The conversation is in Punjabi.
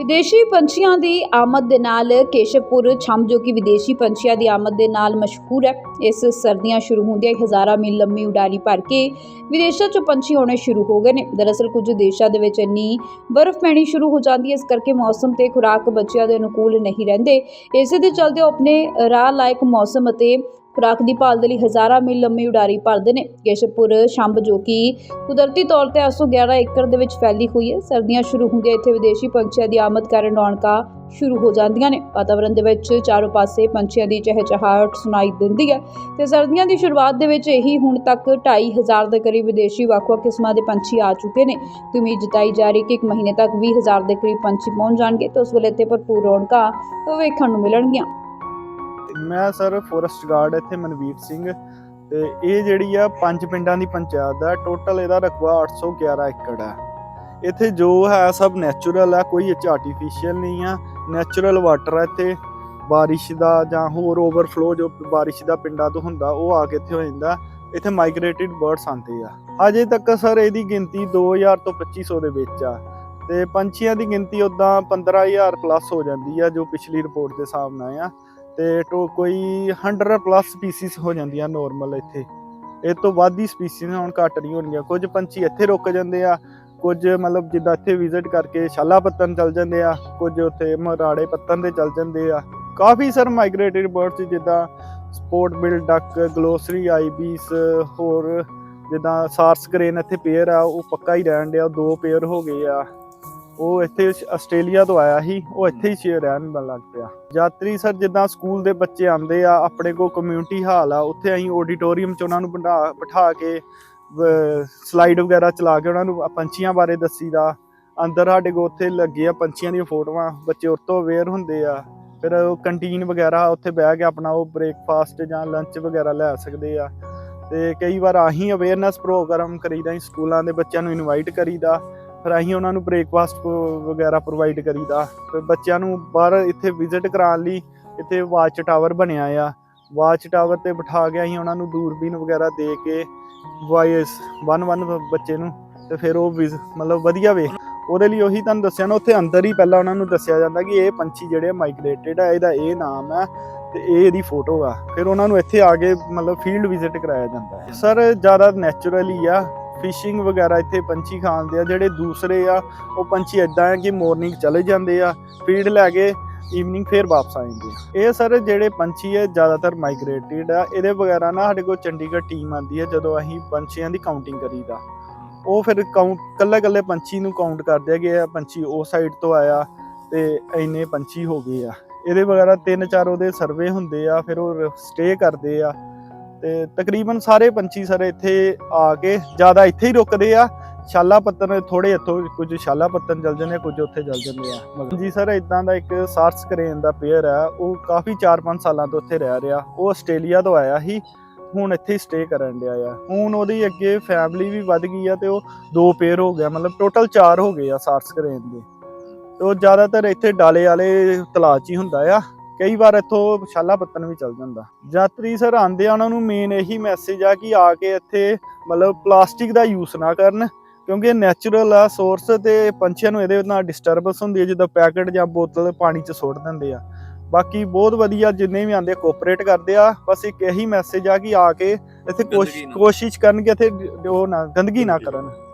ਵਿਦੇਸ਼ੀ ਪੰਛੀਆਂ ਦੀ ਆਮਦ ਦੇ ਨਾਲ ਕੇਸ਼ਵਪੁਰ ਛੰਭ ਜੋ ਕਿ ਵਿਦੇਸ਼ੀ ਪੰਛੀਆਂ ਦੀ ਆਮਦ ਦੇ ਨਾਲ ਮਸ਼ਹੂਰ ਹੈ। ਇਸ ਸਰਦੀਆਂ ਸ਼ੁਰੂ ਹੁੰਦਿਆਂ ਹੀ ਹਜ਼ਾਰਾਂ ਮੀਲ ਲੰਮੀ ਉਡਾਰੀ ਭਰ ਕੇ ਵਿਦੇਸ਼ਾਂ 'ਚੋਂ ਪੰਛੀ ਆਉਣੇ ਸ਼ੁਰੂ ਹੋ ਗਏ ਨੇ। ਦਰਅਸਲ ਕੁਝ ਦੇਸ਼ਾਂ ਦੇ ਵਿੱਚ ਇੰਨੀ ਬਰਫ਼ ਪੈਣੀ ਸ਼ੁਰੂ ਹੋ ਜਾਂਦੀ ਹੈ, ਇਸ ਕਰਕੇ ਮੌਸਮ ਤੇ ਖੁਰਾਕ ਬੱਚਿਆਂ ਦੇ ਅਨੁਕੂਲ ਨਹੀਂ ਰਹਿੰਦੇ। ਇਸੇ ਦੇ ਚਲਦੇ ਉਹ ਆਪਣੇ ਰਾਹ ਲਾਇਕ ਮੌਸਮ ਅਤੇ ਖੁਰਾਕ ਦੀ ਭਾਲ ਦੇ ਲਈ ਹਜ਼ਾਰਾਂ ਮੀਲ ਲੰਮੀ ਉਡਾਰੀ ਭਰਦੇ ਨੇ। ਕੇਸ਼ਵਪੁਰ ਸ਼ੰਭ ਜੋ ਕਿ ਕੁਦਰਤੀ ਤੌਰ ਤੇ 811 ਏਕੜ ਦੇ ਵਿੱਚ ਫੈਲੀ ਹੋਈ ਹੈ। ਸਰਦੀਆਂ ਸ਼ੁਰੂ ਹੁੰਦੀਆਂ ਇੱਥੇ ਵਿਦੇਸ਼ੀ ਪੰਛੀਆਂ ਦੀ ਆਮਦ ਕਾਰਨ ਰੌਣਕਾਂ ਸ਼ੁਰੂ ਹੋ ਜਾਂਦੀਆਂ ਨੇ। ਵਾਤਾਵਰਣ ਦੇ ਵਿੱਚ ਚਾਰੋਂ ਪਾਸੇ ਪੰਛੀਆਂ ਦੀ ਚਹਿਚਹਾਹਟ ਸੁਣਾਈ ਦਿੰਦੀ ਹੈ ਤੇ ਸਰਦੀਆਂ ਦੀ ਸ਼ੁਰੂਆਤ ਦੇ ਵਿੱਚ ਇਹੀ ਹੁਣ ਤੱਕ 2500 ਦੇ ਕਰੀਬ ਵਿਦੇਸ਼ੀ ਵੱਖ-ਵੱਖ ਕਿਸਮਾਂ ਦੇ ਪੰਛੀ ਆ ਚੁੱਕੇ ਨੇ। ਤੇ ਉਮੀਦ ਜਤਾਈ ਜਾ ਰਹੀ ਕਿ ਇੱਕ ਮਹੀਨੇ ਤੱਕ 20000 ਦੇ ਕਰੀਬ ਪੰਛੀ ਪਹੁੰਚ ਜਾਣਗੇ ਤੇ ਉਸ ਵੇਲੇ ਇੱਥੇ ਭਰਪੂਰ ਰੌਣਕਾਂ ਵੇਖਣ ਨੂੰ ਮਿਲਣਗੀਆਂ। ਮੈਂ ਸਰ ਫੋਰੈਸਟ ਗਾਰਡ ਇੱਥੇ ਮਨਵੀਰ ਸਿੰਘ ਤੇ ਇਹ ਜਿਹੜੀ ਆ ਪੰਜ ਪਿੰਡਾਂ ਦੀ ਪੰਚਾਇਤ ਆ ਟੋਟਲ ਇਹਦਾ ਰਕਬਾ 811 ਏਕੜ ਆ। ਇੱਥੇ ਜੋ ਹੈ ਸਭ ਨੈਚੁਰਲ ਆ, ਕੋਈ ਇਹ 'ਚ ਆਰਟੀਫੀਸ਼ੀਅਲ ਨਹੀਂ ਆ। ਨੈਚੁਰਲ ਵਾਟਰ ਆ ਇੱਥੇ, ਬਾਰਿਸ਼ ਦਾ ਜਾਂ ਹੋਰ ਓਵਰਫਲੋ ਜੋ ਬਾਰਿਸ਼ ਦਾ ਪਿੰਡਾਂ ਤੋਂ ਹੁੰਦਾ, ਉਹ ਆ ਕੇ ਇੱਥੇ ਹੋ ਜਾਂਦਾ। ਇੱਥੇ ਮਾਈਗ੍ਰੇਟਿਡ ਬਰਡਸ ਆਉਂਦੇ ਆ। ਅਜੇ ਤੱਕ ਸਰ ਇਹਦੀ ਗਿਣਤੀ 2000 ਤੋਂ 2500 ਦੇ ਵਿੱਚ ਆ। ਤੇ ਪੰਛੀਆਂ ਦੀ ਗਿਣਤੀ ਉਦਾਂ 15000 ਪਲੱਸ ਹੋ ਜਾਂਦੀ ਆ, ਜੋ ਪਿਛਲੀ ਰਿਪੋਰਟ ਦੇ ਹਿਸਾਬ ਨਾਲ ਆ। ਤੇ ਟੋ ਕੋਈ 100 ਪਲੱਸ ਸਪੀਸੀਜ਼ ਹੋ ਜਾਂਦੀਆਂ ਨਾਰਮਲ ਇੱਥੇ। ਇਹ ਤੋਂ ਵੱਧ ਹੀ ਸਪੀਸੀਜ਼ ਹੁਣ ਘੱਟ ਨਹੀਂ ਹੋਣਗੀਆਂ। ਕੁਝ ਪੰਛੀ ਇੱਥੇ ਰੁਕ ਜਾਂਦੇ ਆ, ਕੁਝ ਮਤਲਬ ਜਿੱਦਾਂ ਇੱਥੇ ਵਿਜ਼ਿਟ ਕਰਕੇ ਸ਼ਾਲਾ ਪੱਤਨ ਚਲ ਜਾਂਦੇ ਆ, ਕੁਝ ਉੱਥੇ ਮਰਾੜੇ ਪੱਤਨ ਤੇ ਚਲ ਜਾਂਦੇ ਆ। ਕਾਫੀ ਸਰ ਮਾਈਗ੍ਰੇਟਿਡ ਬਰਡਸ ਜਿੱਦਾਂ spot billed duck glossy ibis ਹੋਰ ਜਿੱਦਾਂ ਸਾਰਸ ਗ੍ਰੇਨ ਇੱਥੇ ਪੇਅਰ ਆ, ਉਹ ਪੱਕਾ ਹੀ ਰਹਿਣ ਡਿਆ, ਦੋ ਪੇਅਰ ਹੋ ਗਏ ਆ। ਉਹ ਇੱਥੇ ਆਸਟ੍ਰੇਲੀਆ ਤੋਂ ਆਇਆ ਸੀ, ਉਹ ਇੱਥੇ ਹੀ ਸ਼ੇਅਰ ਰਹਿਣ ਲੱਗ ਪਿਆ। ਯਾਤਰੀ ਸਰ, ਜਿੱਦਾਂ ਸਕੂਲ ਦੇ ਬੱਚੇ ਆਉਂਦੇ ਆ, ਆਪਣੇ ਕੋਲ ਕਮਿਊਨਿਟੀ ਹਾਲ ਆ, ਉੱਥੇ ਅਸੀਂ ਆਡੀਟੋਰੀਅਮ 'ਚ ਉਹਨਾਂ ਨੂੰ ਬਿਠਾ ਬਿਠਾ ਕੇ ਸਲਾਈਡ ਵਗੈਰਾ ਚਲਾ ਕੇ ਉਹਨਾਂ ਨੂੰ ਪੰਛੀਆਂ ਬਾਰੇ ਦੱਸੀਦਾ। ਅੰਦਰ ਸਾਡੇ ਕੋਲ ਉੱਥੇ ਲੱਗੇ ਆ ਪੰਛੀਆਂ ਦੀਆਂ ਫੋਟੋਆਂ, ਬੱਚੇ ਉਹ ਤੋਂ ਅਵੇਅਰ ਹੁੰਦੇ ਆ। ਫਿਰ ਉਹ ਕੰਟੀਨ ਵਗੈਰਾ ਉੱਥੇ ਬਹਿ ਕੇ ਆਪਣਾ ਉਹ ਬ੍ਰੇਕਫਾਸਟ ਜਾਂ ਲੰਚ ਵਗੈਰਾ ਲੈ ਸਕਦੇ ਆ। ਤੇ ਕਈ ਵਾਰ ਆਹੀਂ ਅਵੇਅਰਨੈਸ ਪ੍ਰੋਗਰਾਮ ਕਰੀਦਾ, ਅਸੀਂ ਸਕੂਲਾਂ ਦੇ ਬੱਚਿਆਂ ਨੂੰ ਇਨਵਾਈਟ ਕਰੀਦਾ। ਫਿਰ ਅਸੀਂ ਉਹਨਾਂ ਨੂੰ ਬ੍ਰੇਕਫਾਸਟ ਵਗੈਰਾ ਪ੍ਰੋਵਾਈਡ ਕਰੀਦਾ। ਫਿਰ ਬੱਚਿਆਂ ਨੂੰ ਬਾਹਰ ਇੱਥੇ ਵਿਜ਼ਿਟ ਕਰਾਉਣ ਲਈ ਇੱਥੇ ਵਾਚ ਟਾਵਰ ਬਣਿਆ ਆ। ਵਾਚ ਟਾਵਰ ਤੇ ਬਿਠਾ ਕੇ ਅਸੀਂ ਉਹਨਾਂ ਨੂੰ ਦੂਰਬੀਨ ਵਗੈਰਾ ਦੇ ਕੇ ਵਾਇਸ ਵਨ ਵਨ ਬੱਚੇ ਨੂੰ ਤੇ ਫਿਰ ਉਹ ਵਿਜ਼- ਮਤਲਬ ਵਧੀਆ ਵੇਖ। ਉਹਦੇ ਲਈ ਉਹੀ ਤੁਹਾਨੂੰ ਦੱਸਿਆ ਨਾ, ਉੱਥੇ ਅੰਦਰ ਹੀ ਪਹਿਲਾਂ ਉਹਨਾਂ ਨੂੰ ਦੱਸਿਆ ਜਾਂਦਾ ਕਿ ਇਹ ਪੰਛੀ ਜਿਹੜੇ ਮਾਈਗ੍ਰੇਟਡ ਆ, ਇਹਦਾ ਇਹ ਨਾਮ ਆ ਤੇ ਇਹ ਇਹਦੀ ਫੋਟੋ ਆ। ਫਿਰ ਉਹਨਾਂ ਨੂੰ ਇੱਥੇ ਆ ਕੇ ਮਤਲਬ ਫੀਲਡ ਵਿਜ਼ਿਟ ਕਰਾਇਆ ਜਾਂਦਾ ਸਰ, ਜ਼ਿਆਦਾ ਨੈਚੁਰਲ ਆ ਫਿਸ਼ਿੰਗ ਵਗੈਰਾ ਇੱਥੇ ਪੰਛੀ ਖਾਂਦੇ ਆ, ਜਿਹੜੇ ਦੂਸਰੇ ਆ, ਉਹ ਪੰਛੀ ਇਦਾਂ ਆ ਕਿ ਮਾਰਨਿੰਗ ਚਲੇ ਜਾਂਦੇ ਆ ਫੀਡ ਲੈ ਕੇ ਈਵਨਿੰਗ ਫੇਰ ਵਾਪਸ ਆ ਜਾਂਦੇ ਆ। ਇਹ ਸਰ ਜਿਹੜੇ ਪੰਛੀ ਹੈ ਜ਼ਿਆਦਾਤਰ ਮਾਈਗ੍ਰੇਟਿਡ ਆ। ਇਹਦੇ ਵਗੈਰਾ ਨਾ ਸਾਡੇ ਕੋਲ ਚੰਡੀਗੜ੍ਹ ਟੀਮ ਆਂਦੀ ਹੈ ਜਦੋਂ ਅਸੀਂ ਪੰਛੀਆਂ ਦੀ ਕਾਊਂਟਿੰਗ ਕਰੀਦਾ। ਉਹ ਫਿਰ ਕਾਊਂਟ ਕੱਲੇ ਕੱਲੇ ਪੰਛੀ ਨੂੰ ਕਾਊਂਟ ਕਰਦੇ ਆ ਕਿ ਇਹ ਪੰਛੀ ਉਸ ਸਾਈਡ ਤੋਂ ਆਇਆ ਤੇ ਇੰਨੇ ਪੰਛੀ ਹੋ ਗਏ ਆ। ਇਹਦੇ ਵਗੈਰਾ ਤਿੰਨ ਚਾਰ ਉਹਦੇ ਸਰਵੇ ਹੁੰਦੇ ਆ, ਫਿਰ ਉਹ ਸਟੇ ਕਰਦੇ ਆ। ਤੇ ਤਕਰੀਬਨ ਸਾਰੇ ਪੰਛੀ ਸਰ ਇੱਥੇ ਆ ਕੇ ਜ਼ਿਆਦਾ ਇੱਥੇ ਹੀ ਰੁਕਦੇ ਆ। ਛਾਲਾ ਪੱਤਨ ਥੋੜੇ ਇੱਥੋਂ ਕੁਝ ਛਾਲਾ ਪੱਤਨ ਚੱਲ ਜਾਂਦੇ ਆ, ਕੁਝ ਉੱਥੇ ਜਲ ਜਾਂਦੇ ਆ। ਮਗਰ ਜੀ ਸਰ ਇਦਾਂ ਦਾ ਇੱਕ ਸਾਰਸ ਕਰੇਨ ਦਾ ਪੇਅਰ ਆ, ਉਹ ਕਾਫੀ 4-5 ਸਾਲਾਂ ਤੋਂ ਉੱਥੇ ਰਹਿ ਰਿਹਾ। ਉਹ ਆਸਟ੍ਰੇਲੀਆ ਤੋਂ ਆਇਆ ਸੀ, ਹੁਣ ਇੱਥੇ ਸਟੇ ਕਰਨ ਡਿਆ ਆ। ਹੁਣ ਉਹਦੀ ਅੱਗੇ ਫੈਮਿਲੀ ਵੀ ਵੱਧ ਗਈ ਆ ਤੇ ਉਹ ਦੋ ਪੇਅਰ ਹੋ ਗਿਆ ਮਤਲਬ ਟੋਟਲ 4 ਹੋ ਗਏ ਆ ਸਾਰਸ ਕਰੇਨ ਦੇ। ਤੇ ਉਹ ਜ਼ਿਆਦਾਤਰ ਇੱਥੇ ਡਾਲੇ ਵਾਲੇ ਤਲਾਅ 'ਚ ਹੀ ਹੁੰਦਾ ਆ। ਕਈ ਵਾਰ ਇੱਥੋਂ ਛਾਲਾ ਪੱਤਨ ਵੀ ਚੱਲ ਜਾਂਦਾ ਯਾਤਰੀ ਸਰ ਆਂਦੇ ਆ ਉਹਨਾਂ ਨੂੰ ਮੇਨ ਇਹੀ ਮੈਸੇਜ ਆ ਕਿ ਆ ਕੇ ਇੱਥੇ ਮਤਲਬ ਪਲਾਸਟਿਕ ਦਾ ਯੂਜ਼ ਨਾ ਕਰਨ ਕਿਉਂਕਿ ਇਹ ਨੈਚੁਰਲ ਆ ਸੋਰਸ ਤੇ ਪੰਛੀਆਂ ਨੂੰ ਇਹਦੇ ਨਾਲ ਡਿਸਟਰਬੈਂਸ ਹੁੰਦੀ ਹੈ ਜਦੋਂ ਪੈਕਟ ਜਾਂ ਬੋਤਲ ਪਾਣੀ 'ਚ ਸੁੱਟ ਦਿੰਦੇ ਆ ਬਾਕੀ ਬਹੁਤ ਵਧੀਆ ਜਿੰਨੇ ਵੀ ਆਂਦੇ ਕੋਆਪਰੇਟ ਕਰਦੇ ਆ ਬਸ ਇੱਕ ਇਹੀ ਮੈਸੇਜ ਆ ਕਿ ਆ ਕੇ ਇੱਥੇ। ਕੋਸ਼ਿਸ਼ ਕਰਨ ਕਿ ਇੱਥੇ ਉਹ ਨਾ ਗੰਦਗੀ ਨਾ ਕਰਨ